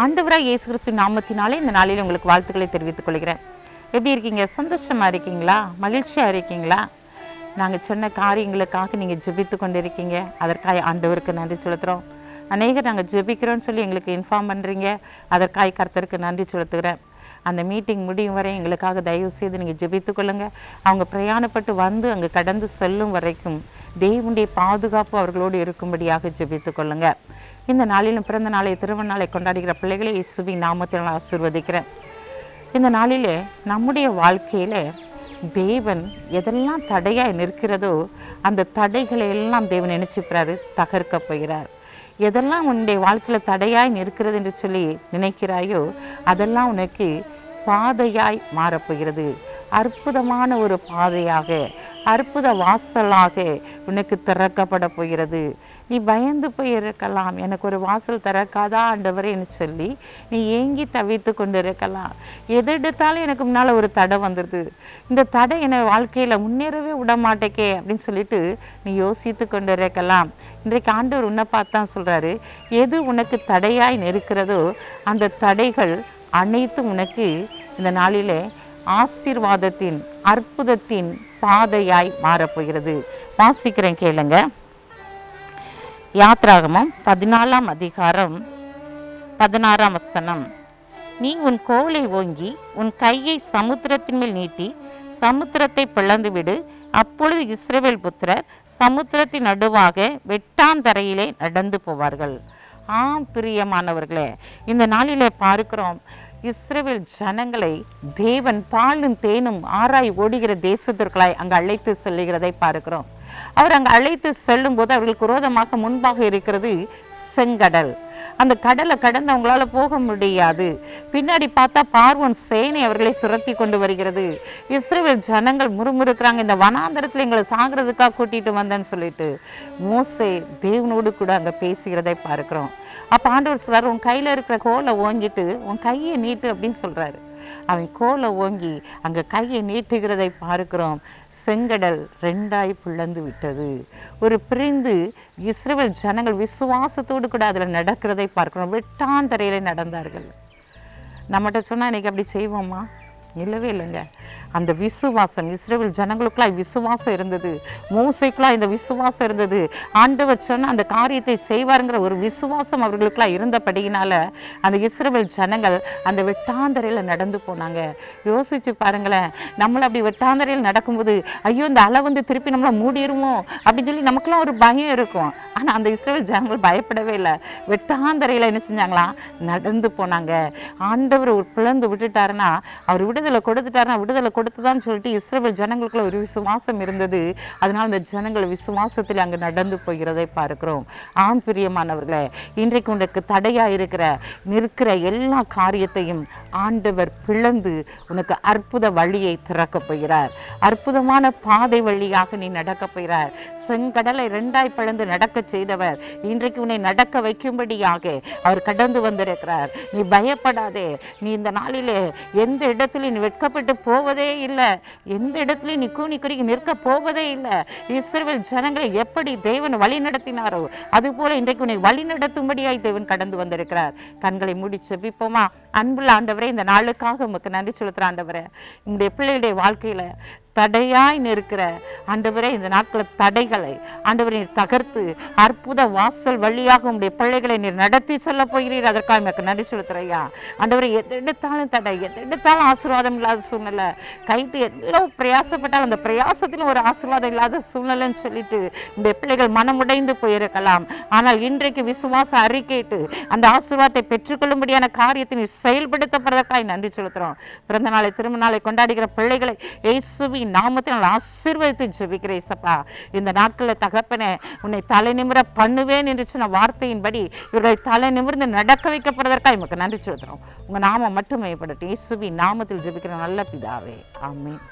ஆண்டவராக இயேசு கிறிஸ்து நாமத்தினாலே இந்த நாளில் உங்களுக்கு வாழ்த்துக்களை தெரிவித்துக் கொள்கிறேன். எப்படி இருக்கீங்க? சந்தோஷமாக இருக்கீங்களா? மகிழ்ச்சியாக இருக்கீங்களா? நாங்கள் சொன்ன காரியங்களுக்காக நீங்கள் ஜெபித்து கொண்டு இருக்கீங்க அதற்காக ஆண்டவருக்கு நன்றி செலுத்துகிறோம் அநேகர் நாங்கள் ஜெபிக்கிறோன்னு சொல்லி எங்களுக்கு இன்ஃபார்ம் பண்ணுறீங்க அதற்காக கர்த்தருக்கு நன்றி செலுத்துகிறேன். அந்த மீட்டிங் முடியும் வரை எங்களுக்காக தயவு செய்து நீங்கள் ஜெபித்து அவங்க பிரயாணப்பட்டு வந்து அங்கே கடந்து செல்லும் வரைக்கும் தெய்வனுடைய பாதுகாப்பு அவர்களோடு இருக்கும்படியாக ஜெபித்து இந்த நாளிலும் பிறந்த நாளை திருமண நாளை கொண்டாடுகிற பிள்ளைகளை இயேசுவின் நாமத்தில் நான் ஆசீர்வதிக்கிறேன். இந்த நாளிலே நம்முடைய வாழ்க்கையில் தேவன் எதெல்லாம் தடையாக நிற்கிறதோ அந்த தடைகளை எல்லாம் தேவன் நினைச்சுக்கிறாரு தகர்க்க போகிறார். எதெல்லாம் உன்னுடைய வாழ்க்கையில் தடையாய் நிற்கிறது என்று சொல்லி நினைக்கிறாயோ அதெல்லாம் உனக்கு பாதையாய் மாறப்போகிறது. அற்புதமான ஒரு பாதையாக அற்புத வாசலாக உனக்கு திறக்கப்பட போகிறது. நீ பயந்து போய் இருக்கலாம் எனக்கு ஒரு வாசல் திறக்காதா ஆண்டவரேன்னு சொல்லி நீ ஏங்கி தவித்து கொண்டு இருக்கலாம் எது எடுத்தாலும் எனக்கு முன்னால் ஒரு தடை வந்துடுது இந்த தடை என்னை வாழ்க்கையில் முன்னேறவே விட மாட்டேக்கே அப்படின்னு சொல்லிட்டு நீ யோசித்து கொண்டு இருக்கலாம் இன்றைக்கு ஆண்டவர் உன்னை பார்த்து தான் சொல்கிறாரு எது உனக்கு தடையாய் நிற்கிறதோ அந்த தடைகள் அனைத்தும் உனக்கு இந்த நாளிலே ஆசீர்வாதத்தின் அற்புதத்தின் பாதையாய் மாறப்போகிறது. வாசிக்கிறேன் கேளுங்க. யாத்ராகமம் பதினாலாம் அதிகாரம் பதினாறாம் வசனம். நீ உன் கோலை ஓங்கி உன் கையை சமுத்திரத்தின் மேல் நீட்டி சமுத்திரத்தை பிளந்து விடு. அப்பொழுது இஸ்ரேவேல் புத்திரர் சமுத்திரத்தின் நடுவாக வெட்டாந்தரையிலே நடந்து போவார்கள். ஆம் பிரியமானவர்களே இந்த நாளில பார்க்கிறோம் இஸ்ரவேல் ஜனங்களை தேவன் பாலும் தேனும் ஆராய் ஓடுகிற தேசத்திற்களாய் அங்கு அழைத்து செல்லுகிறதை பார்க்கிறோம். அவர் அங்கு அழைத்து செல்லும் போது அவர்களுக்கு விரோதமாக முன்பாக இருக்கிறது செங்கடல். அந்த கடலை கடந்து அவங்களால போக முடியாது. பின்னாடி பார்த்தா பார்வன் சேனை அவர்களை துரத்தி கொண்டு வருகிறது. இஸ்ரேல் ஜனங்கள் முறுமுறுக்கிறாங்க. இந்த வனாந்தரத்தில் எங்களை சாகிறதுக்காக கூட்டிட்டு வந்தேன்னு சொல்லிட்டு மோசே தேவனோடு கூட அங்கே பேசுகிறதை பார்க்குறோம். அப்போ ஆண்டவர் சொல்றாரு உன் கையில் இருக்கிற கோலை ஓங்கிட்டு உன் கையை நீட்டு அப்படின்னு சொல்கிறாரு அவன் கோலை ஓங்கி அங்கே கையை நீட்டுகிறதை பார்க்கிறோம். செங்கடல் ரெண்டாய் பிளந்து விட்டது. ஒரு பிரிந்து இஸ்ரேல் ஜனங்கள் விசுவாசத்தோடு கூட அதில் நடக்கிறதை பார்க்கிறோம். வெட்டாந்தரையில் நடந்தார்கள். நம்மகிட்ட சொன்னால் இன்னைக்கு அப்படி செய்வோமா? இல்லவே இல்லைங்க. அந்த விசுவாசம் இஸ்ரேல் ஜனங்களுக்குள்ளாய் விசுவாசம் இருந்தது. மூசைக்குள்ளாய் இந்த விசுவாசம் இருந்தது. ஆண்டவர் சொன்ன அந்த காரியத்தை செய்வாருங்கிற ஒரு விசுவாசம் அவர்களுக்குள்ளாய் இருந்தபடியினால அந்த இஸ்ரேல் ஜனங்கள் அந்த வெட்டாந்தரையில் நடந்து போனாங்க. யோசிச்சு பாருங்களேன் நம்மளை அப்படி வெட்டாந்தரையில் நடக்கும்போது ஐயோ இந்த அலை வந்து திருப்பி நம்மளை மூடிடுமோ அப்படின்னு சொல்லி நமக்குலாம் ஒரு பயம் இருக்கும். ஆனால் அந்த இஸ்ரேல் ஜனங்கள் பயப்படவே இல்லை. வெட்டாந்தரையில் என்ன செஞ்சாங்களாம் நடந்து போனாங்க. ஆண்டவர் ஒரு பிளந்து விட்டுட்டாருன்னா அவர் விடுதலை கொடுத்துட்டாருன்னா விடுதலை கொடுத்துதான்னு சொல்லிட்டு இஸ்ரேல் ஜனங்களுக்குள்ள ஒரு விசுவாசம் இருந்தது. அதனால் அந்த ஜனங்கள் விசுவாசத்தில் அங்கே நடந்து போகிறதை பார்க்கிறோம். ஆண் பிரியமானவர்களே இன்றைக்கு உனக்கு தடையாக இருக்கிற நிற்கிற எல்லா காரியத்தையும் ஆண்டவர் பிளந்து உனக்கு அற்புத வழியை திறக்கப் போகிறார். அற்புதமான பாதை வழியாக நீ நடக்கப் போகிறார். செங்கடலை ரெண்டாய் பிளந்து நடக்க செய்தவர் இன்றைக்கு உன்னை நடக்க வைக்கும்படியாக அவர் கடந்து வந்திருக்கிறார். நீ பயப்படாதே. நீ இந்த நாளிலே எந்த இடத்திலும் நீ வெட்கப்பட்டு போவதே இல்லை. எந்த இடத்துலையும் நீ கூனி குறுகி நிற்க போவதே இல்லை. இஸ்ரேல் ஜனங்களை எப்படி தேவன் வழி நடத்தினாரோ அதுபோல இன்றைக்கு உன்னை வழி நடத்தும்படியாய் தேவன் கடந்து வந்திருக்கிறார். கண்களை முடிச்சு செபிப்போமா அன்புள்ள ஆண்டவரே இந்த நாளுக்காக உமக்கு நன்றி செலுத்துகிற ஆண்டவரே உங்களுடைய பிள்ளைகளுடைய வாழ்க்கையில தடையாய் நிற்கிற ஆண்டவரே இந்த நாட்களில் தடைகளை ஆண்டவரை நீர் தகர்த்து அற்புத வாசல் வழியாக உங்களுடைய பிள்ளைகளை நீர் நடத்தி சொல்ல போகிறீர். அதற்காக எனக்கு நன்றி செலுத்துறையா ஆண்டவரை எதெடுத்தாலும் தடை எதெடுத்தாலும் ஆசீர்வாதம் இல்லாத சூழ்நிலை. கைட்டு எவ்வளோ பிரயாசப்பட்டாலும் அந்த பிரயாசத்திலும் ஒரு ஆசீர்வாதம் இல்லாத சூழ்நிலைன்னு சொல்லிட்டு உங்களுடைய பிள்ளைகள் மனமுடைந்து போயிருக்கலாம். ஆனால் இன்றைக்கு விசுவாச அறிக்கையிட்டு அந்த ஆசீர்வாதத்தை பெற்றுக்கொள்ளும்படியான காரியத்தை நீர் செயல்படுத்தப்படுறதற்காக நன்றி செலுத்துகிறோம் பிறந்த நாளை திரும்ப நாளை கொண்டாடுகிற பிள்ளைகளை இயேசுவின் நாமத்தில் நான் ஆசீர்வதித்து ஜெபிக்கிறேன் இசப்பா இந்த நாட்களில் தகப்பனே உன்னை தலை நிமிர பண்ணுவேன் என்று சொன்ன வார்த்தையின்படி இவர்களை தலை நிமிர்ந்து நடக்க வைக்கப்படுவதற்காக எமக்கு நன்றி செலுத்துகிறோம். உங்கள் நாமம் மட்டும் மேம்படட்டும் இயேசுவின் நாமத்தில் ஜெபிக்கிற நல்ல பிதாவே. ஆமென்.